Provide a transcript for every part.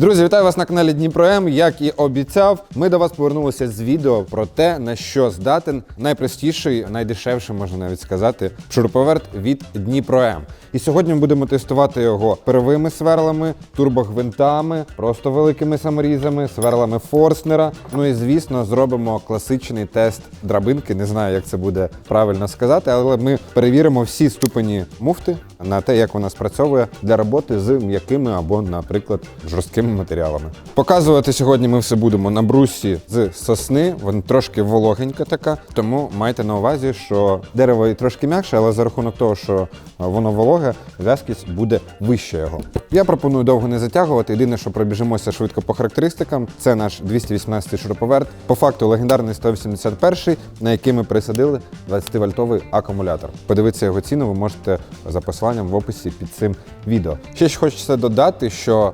Друзі, вітаю вас на каналі Дніпро М. Як і обіцяв, ми до вас повернулися з відео про те, на що здатен найпростіший, найдешевший, можна навіть сказати, шуруповерт від Дніпро М. І сьогодні ми будемо тестувати його перовими сверлами, турбогвинтами, просто великими саморізами, сверлами Форснера. Ну і звісно, зробимо класичний тест драбинки. Не знаю, як це буде правильно сказати, але ми перевіримо всі ступені муфти на те, як вона спрацьовує для роботи з м'якими або, наприклад, жорсткими матеріалами. Показувати сьогодні ми все будемо на брусі з сосни. Вона трошки вологенька така, тому майте на увазі, що дерево і трошки м'якше, але за рахунок того, що воно вологе, в'язкість буде вища його. Я пропоную довго не затягувати. Єдине, що пробіжимося швидко по характеристикам, це наш 218-й шуруповерт. По факту легендарний 181-й, на який ми присадили 20-вольтовий акумулятор. Подивитися його ціну ви можете за посиланням в описі під цим відео. Ще ж хочеться додати, що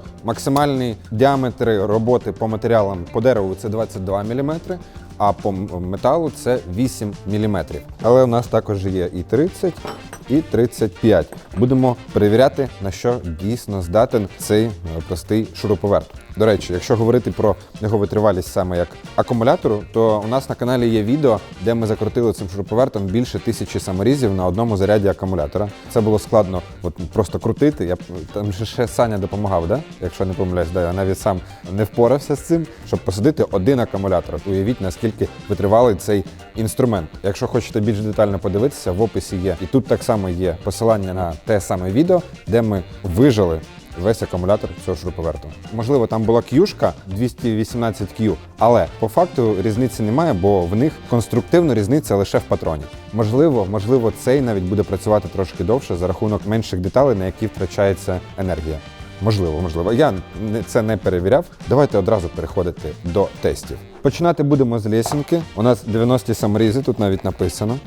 максимальний діаметр роботи по матеріалам по дереву це 22 мм, а по металу це 8 мм. Але у нас також є і 30, і 35. Будемо перевіряти, на що дійсно здатен цей е, простий шуруповерт. До речі, якщо говорити про його витривалість саме як акумулятору, то у нас на каналі є відео, де ми закрутили цим шуруповертом більше тисячі саморізів на одному заряді акумулятора. Це було складно от, просто крутити. Я там ще Саня допомагав, да? якщо не помиляюсь, да? я навіть сам не впорався з цим, щоб посадити один акумулятор. Уявіть, наскільки витривалий цей інструмент. Якщо хочете більш детально подивитися, в описі є. І тут так само є посилання на те саме відео, де ми вижили весь акумулятор цього шуруповерту. Можливо, там була к'юшка 218 Q, але по факту різниці немає, бо в них конструктивно різниця лише в патроні. Можливо, можливо, цей навіть буде працювати трошки довше за рахунок менших деталей, на які втрачається енергія. Можливо, можливо. Я це не перевіряв. Давайте одразу переходити до тестів. Починати будемо з лесінки. У нас 90 саморізи, тут навіть написано.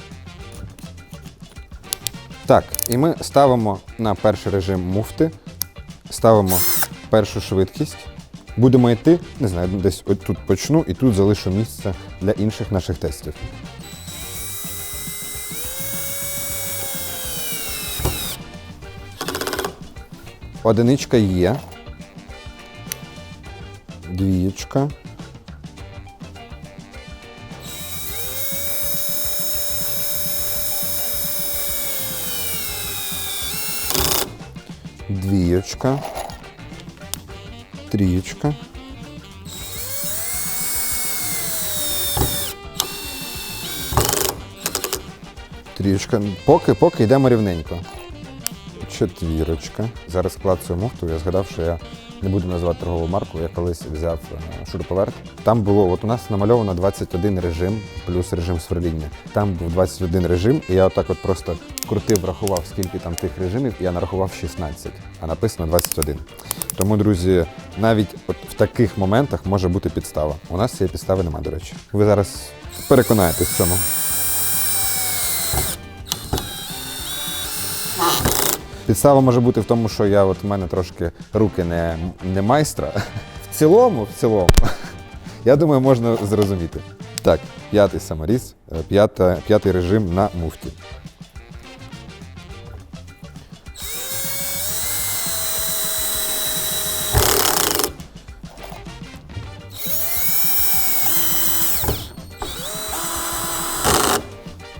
Так, і ми ставимо на перший режим муфти, ставимо першу швидкість. Будемо йти, не знаю, десь от тут почну і тут залишу місце для інших наших тестів. Одиничка є. Двієчка. Двієчка. Трієчка. Трієчка. Поки, поки йдемо рівненько. Четвірочка. Зараз клацаю муфту. Я згадав, що я не буду називати торгову марку. Я колись взяв е, шуруповерт. Там було, от у нас намальовано 21 режим плюс режим сверління. Там був 21 режим, і я отак от просто крутив, рахував, скільки там тих режимів, і я нарахував 16, а написано 21. Тому, друзі, навіть от в таких моментах може бути підстава. У нас цієї підстави немає, до речі. Ви зараз переконаєтесь в цьому. Підстава може бути в тому, що я от в мене трошки руки не, не майстра. В цілому, в цілому, я думаю, можна зрозуміти. Так, п'ятий саморіз, е, п'ятий режим на муфті.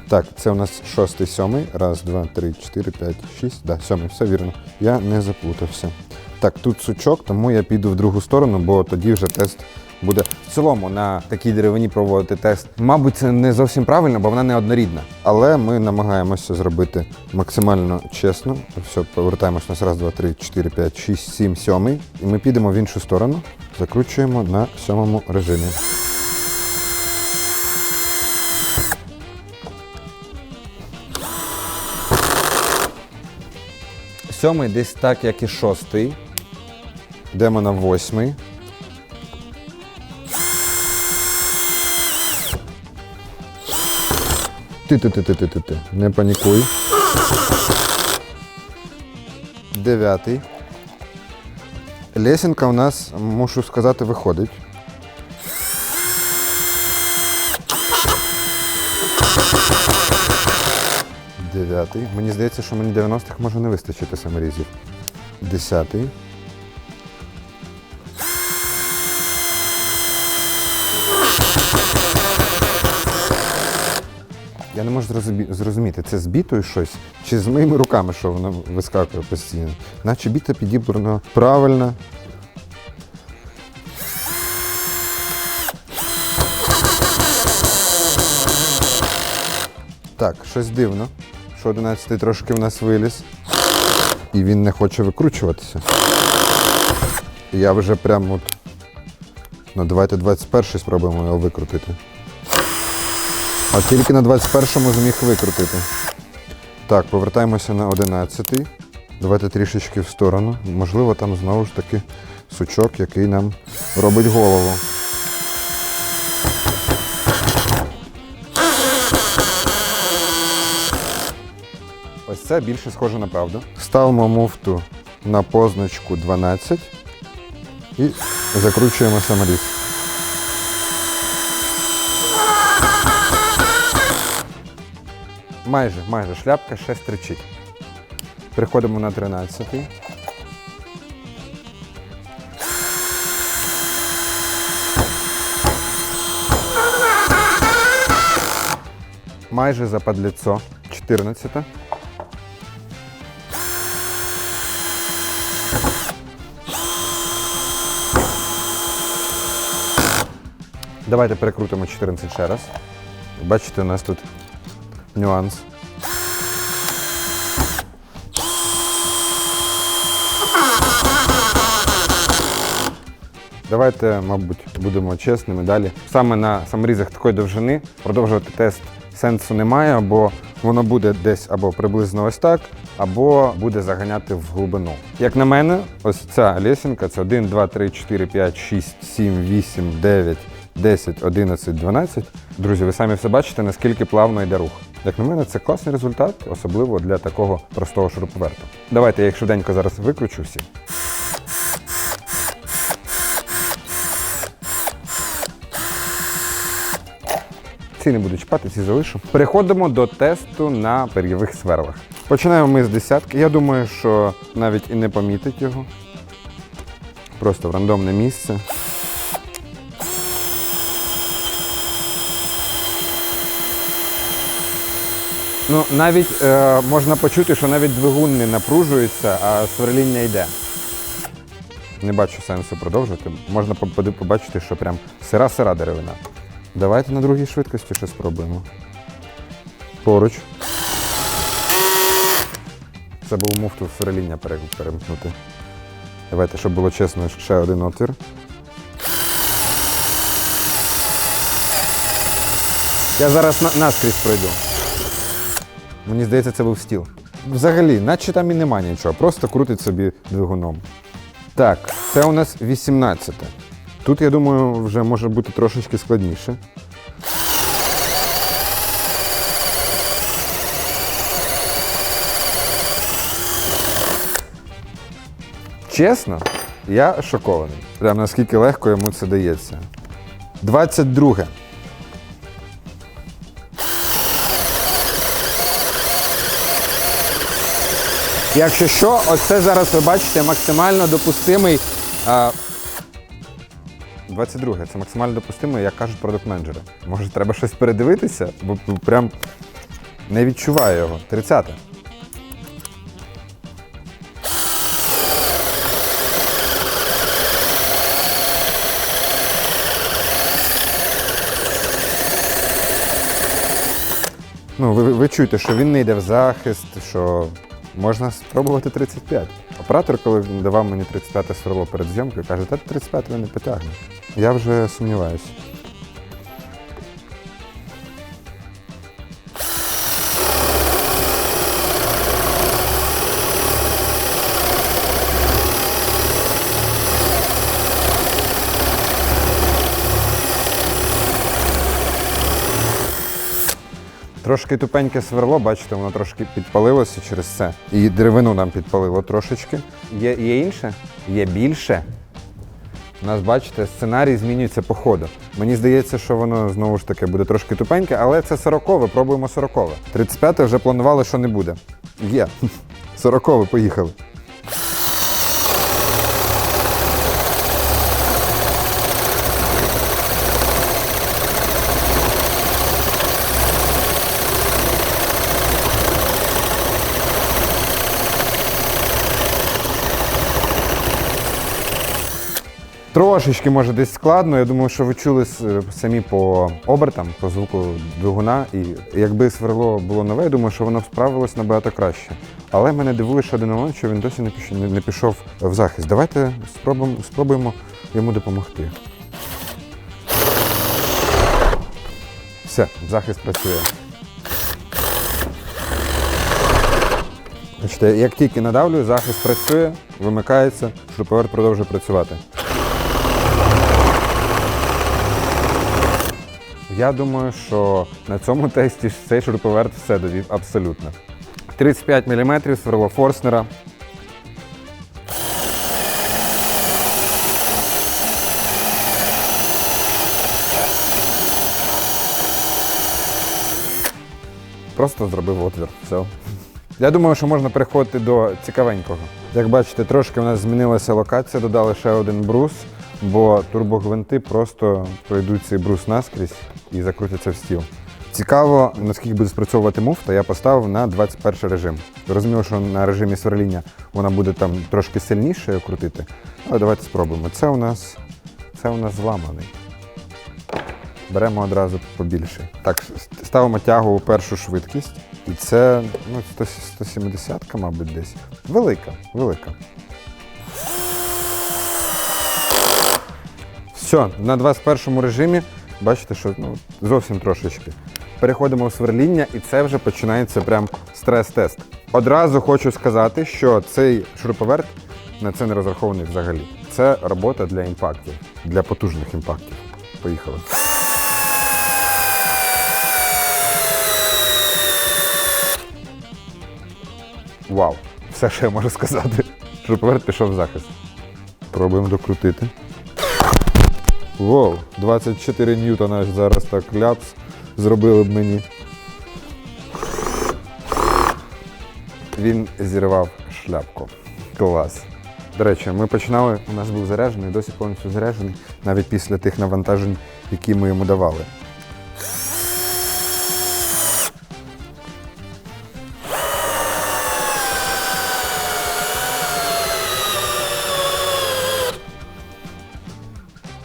Так, це у нас шостий, сьомий. Раз, два, три, чотири, п'ять, шість. Да, сьомий, все вірно. Я не заплутався. Так, тут сучок, тому я піду в другу сторону, бо тоді вже тест буде. В цілому на такій деревині проводити тест. Мабуть, це не зовсім правильно, бо вона не однорідна. Але ми намагаємося зробити максимально чесно. Все, повертаємось нас раз, два, три, чотири, п'ять, шість, сім, сьомий. І ми підемо в іншу сторону, закручуємо на сьомому режимі. Сьомий десь так, як і шостий. Йдемо на восьмий. Ти-ти-ти-ти-ти-ти. Не панікуй. Дев'ятий. Лесінка у нас, мушу сказати, виходить. Дев'ятий. Мені здається, що мені 90-х може не вистачити саморізів. Десятий. Я не можу зрозуміти, це з бітою щось чи з моїми руками, що воно вискакує постійно. Наче біта підібрана правильно. Так, щось дивно що 11 трошки в нас виліз. І він не хоче викручуватися. Я вже прям от. Ну, давайте 21 спробуємо його викрутити. А тільки на 21-му зміг викрутити. Так, повертаємося на 11-й. Давайте трішечки в сторону. Можливо, там знову ж таки сучок, який нам робить голову. Ось це більше схоже на правду. Ставимо муфту на позначку 12 і закручуємо саморіз. Майже, майже шляпка ще стричить. Переходимо на 13. Майже западліцо. 14. Давайте перекрутимо 14 ще раз. Бачите, у нас тут нюанс. Давайте, мабуть, будемо чесними далі. Саме на саморізах такої довжини продовжувати тест сенсу немає, або воно буде десь або приблизно ось так, або буде заганяти в глибину. Як на мене, ось ця лесінка це 1, 2, 3, 4, 5, 6, 7, 8, 9, 10, 11, 12. Друзі, ви самі все бачите, наскільки плавно йде рух. Як на мене, це класний результат, особливо для такого простого шуруповерту. Давайте я їх швиденько зараз викручу всі. Ці не буду чіпати, ці залишу. Переходимо до тесту на пир'євих сверлах. Починаємо ми з десятки. Я думаю, що навіть і не помітить його. Просто в рандомне місце. Ну, навіть е, можна почути, що навіть двигун не напружується, а сверління йде. Не бачу сенсу продовжувати. Можна побачити, що прям сира-сира деревина. Давайте на другій швидкості ще спробуємо. Поруч. Забув муфту сверління перемкнути. Давайте, щоб було чесно, ще один отвір. Я зараз на- наскрізь пройду. Мені здається, це був стіл. Взагалі, наче там і нема нічого, просто крутить собі двигуном. Так, це у нас 18. Тут, я думаю, вже може бути трошечки складніше. Чесно, я шокований. Прям наскільки легко йому це дається. 22. Якщо що, оце зараз ви бачите максимально допустимий. А... 22 це максимально допустимий, як кажуть продакт менеджери. Може, треба щось передивитися, бо прям не відчуваю його. 30. Ну, ви, ви чуєте, що він не йде в захист, що можна спробувати 35. Оператор, коли давав мені 35 сверло перед зйомкою, каже, та 35 ви не потягне. Я вже сумніваюся. Трошки тупеньке сверло, бачите, воно трошки підпалилося через це. І деревину нам підпалило трошечки. Є, є інше? Є більше. У нас, бачите, сценарій змінюється по ходу. Мені здається, що воно знову ж таки буде трошки тупеньке, але це 40 пробуємо 40 35 вже планували, що не буде. Є. 40 поїхали. Трошечки може десь складно. Я думаю, що ви чули самі по обертам, по звуку двигуна. І якби сверло було нове, я думаю, що воно справилось набагато краще. Але мене дивує ще один момент, що він досі не пішов, не пішов в захист. Давайте спробуємо, спробуємо йому допомогти. Все, захист працює. Бачите, як тільки надавлюю, захист працює, вимикається, шуруповерт продовжує працювати. Я думаю, що на цьому тесті цей шуруповерт все довів абсолютно. 35 мм сверло Форснера. Просто зробив отвір. Все. Я думаю, що можна переходити до цікавенького. Як бачите, трошки у нас змінилася локація, додали ще один брус, бо турбогвинти просто пройдуть цей брус наскрізь і закрутяться в стіл. Цікаво, наскільки буде спрацьовувати муфта, я поставив на 21 режим. Розумію, що на режимі сверління вона буде там трошки сильніше крутити. Але давайте спробуємо. Це у нас, це у нас зламаний. Беремо одразу побільше. Так, ставимо тягу у першу швидкість. І це ну, 100 170, мабуть, десь. Велика, велика. Все, на 21 режимі бачите, що ну, зовсім трошечки. Переходимо в сверління, і це вже починається прям стрес-тест. Одразу хочу сказати, що цей шуруповерт на це не розрахований взагалі. Це робота для імпактів, для потужних імпактів. Поїхали. Вау! Все, що я можу сказати. Шуруповерт пішов в захист. Пробуємо докрутити. Воу, 24 ньютона зараз так ляпс зробили б мені. Він зірвав шляпку. Клас. До речі, ми починали, у нас був заряджений, досі повністю заряджений, навіть після тих навантажень, які ми йому давали.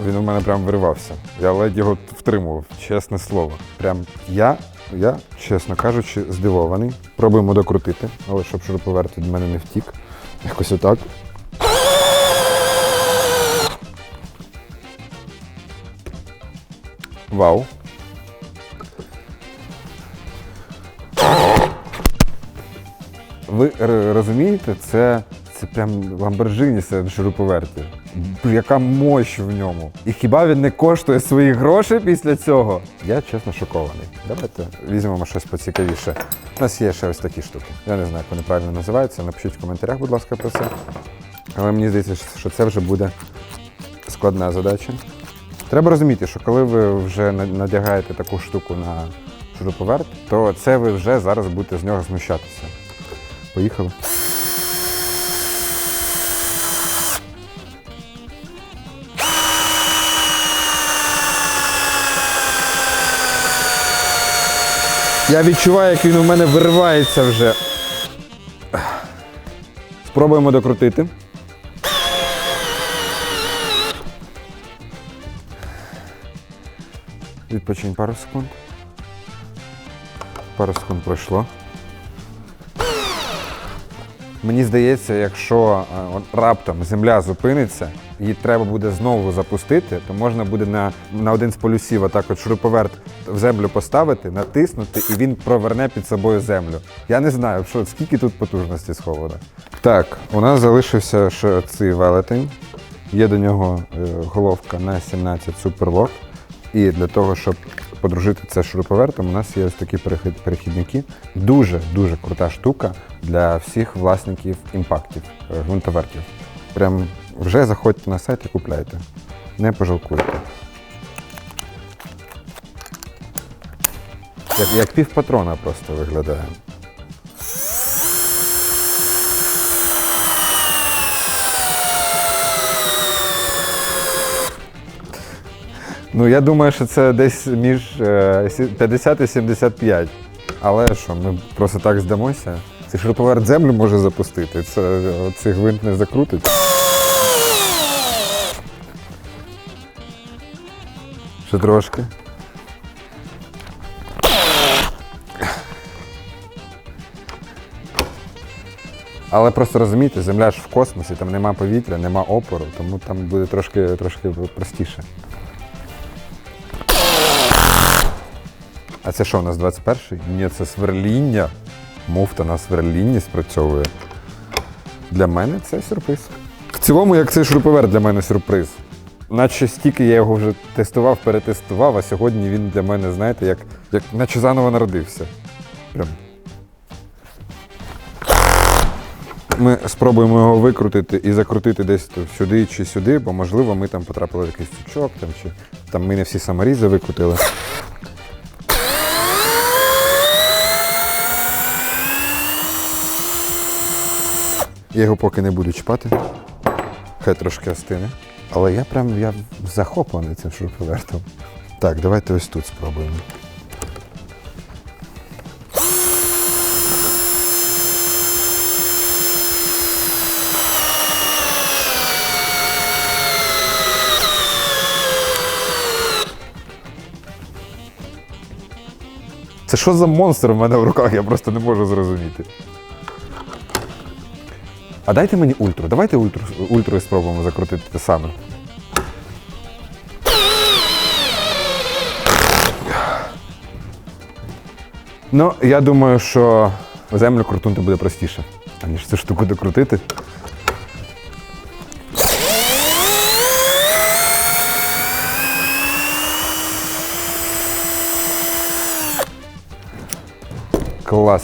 Він у мене прям виривався. Я ледь його втримував, чесне слово. Прям я, я, чесно кажучи, здивований. Пробуємо докрутити, але щоб шуруповерт від мене не втік. Якось отак. Вау. Ви розумієте, це, це прям Ламборджині серед шуруповертів. Яка мощь в ньому. І хіба він не коштує своїх грошей після цього? Я чесно шокований. Давайте візьмемо щось поцікавіше. У нас є ще ось такі штуки. Я не знаю, як вони правильно називаються. Напишіть в коментарях, будь ласка, про це. Але мені здається, що це вже буде складна задача. Треба розуміти, що коли ви вже надягаєте таку штуку на шуруповерт, то це ви вже зараз будете з нього знущатися. Поїхали. Я відчуваю, як він у мене виривається вже. Спробуємо докрутити. Відпочинь пару секунд. Пару секунд пройшло. Мені здається, якщо е, раптом земля зупиниться, її треба буде знову запустити, то можна буде на, на один з полюсів отак от шуруповерт в землю поставити, натиснути, і він проверне під собою землю. Я не знаю, що, скільки тут потужності сховано. Так, у нас залишився ще цей велетень. Є до нього е, головка на 17 суперлок. І для того, щоб подружити це з шуруповертом, у нас є ось такі перехідники. Дуже дуже крута штука для всіх власників імпактів, е, гвинтовертів. Прям вже заходьте на сайт і купляйте. Не пожалкуйте. Як, як пів патрона просто виглядає. Ну, я думаю, що це десь між е, 50 і 75. Але що, ми просто так здамося. Цей шуруповерт землю може запустити. Це, цей гвинт не закрутить. Ще трошки. Але просто розумієте, земля ж в космосі, там нема повітря, нема опору, тому там буде трошки, трошки простіше. А це що у нас 21-й? Ні, це сверління. Муфта на сверлінні спрацьовує. Для мене це сюрприз. В цілому, як цей шуруповерт для мене сюрприз. Наче стільки я його вже тестував, перетестував, а сьогодні він для мене, знаєте, як, як наче заново народився. Прям. Ми спробуємо його викрутити і закрутити десь сюди чи сюди, бо можливо ми там потрапили в якийсь сучок, там, чи там ми не всі саморізи викрутили. Я його поки не буду чіпати. Хай трошки остине. Але я прям я захоплений цим шуруповертом. Так, давайте ось тут спробуємо. Це що за монстр в мене в руках? Я просто не можу зрозуміти. А дайте мені ультру. Давайте ультру, ультрою спробуємо закрутити те саме. Ну, я думаю, що землю крутнути буде простіше, аніж цю штуку докрутити. Клас.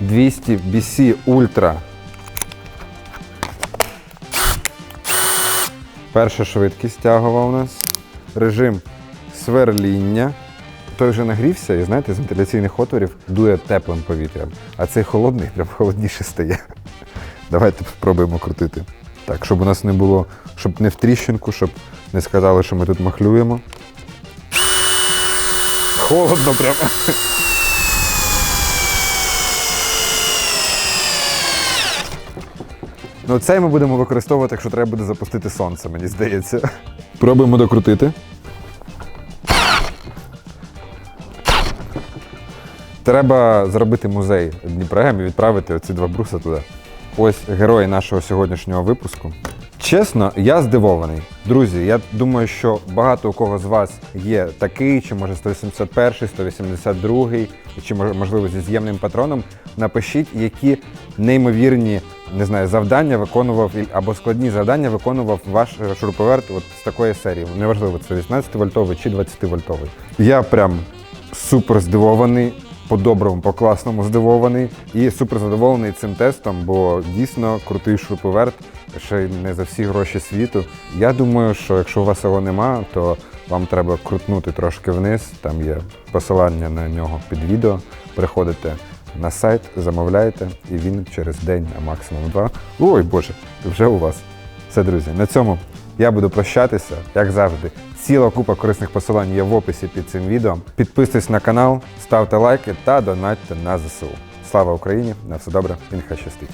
200 BC Ultra. Перша швидкість тягова у нас. Режим сверління. Той вже нагрівся, і знаєте, з вентиляційних отворів дує теплим повітрям. А цей холодний прям холодніше стає. Давайте спробуємо крутити. Так, щоб у нас не було, щоб не в тріщинку, щоб не сказали, що ми тут махлюємо. Холодно прямо. Ну, цей ми будемо використовувати, якщо треба буде запустити сонце, мені здається. Пробуємо докрутити. Треба зробити музей Дніпрогем і відправити оці два бруса туди. Ось герої нашого сьогоднішнього випуску. Чесно, я здивований. Друзі, я думаю, що багато у кого з вас є такий, чи може 181, 182, чи можливо зі з'ємним патроном. Напишіть, які неймовірні не знаю, завдання виконував або складні завдання виконував ваш шуруповерт от з такої серії. Неважливо, це 18 вольтовий чи 20 вольтовий. Я прям супер здивований, по-доброму, по-класному здивований і супер задоволений цим тестом, бо дійсно крутий шуруповерт, ще й не за всі гроші світу. Я думаю, що якщо у вас його нема, то вам треба крутнути трошки вниз. Там є посилання на нього під відео. Приходите на сайт, замовляєте, і він через день, а максимум два. Ой Боже, вже у вас. Все, друзі, на цьому я буду прощатися, як завжди. Ціла купа корисних посилань є в описі під цим відео. Підписуйтесь на канал, ставте лайки та донатьте на ЗСУ. Слава Україні! На все добре і нехай щастить!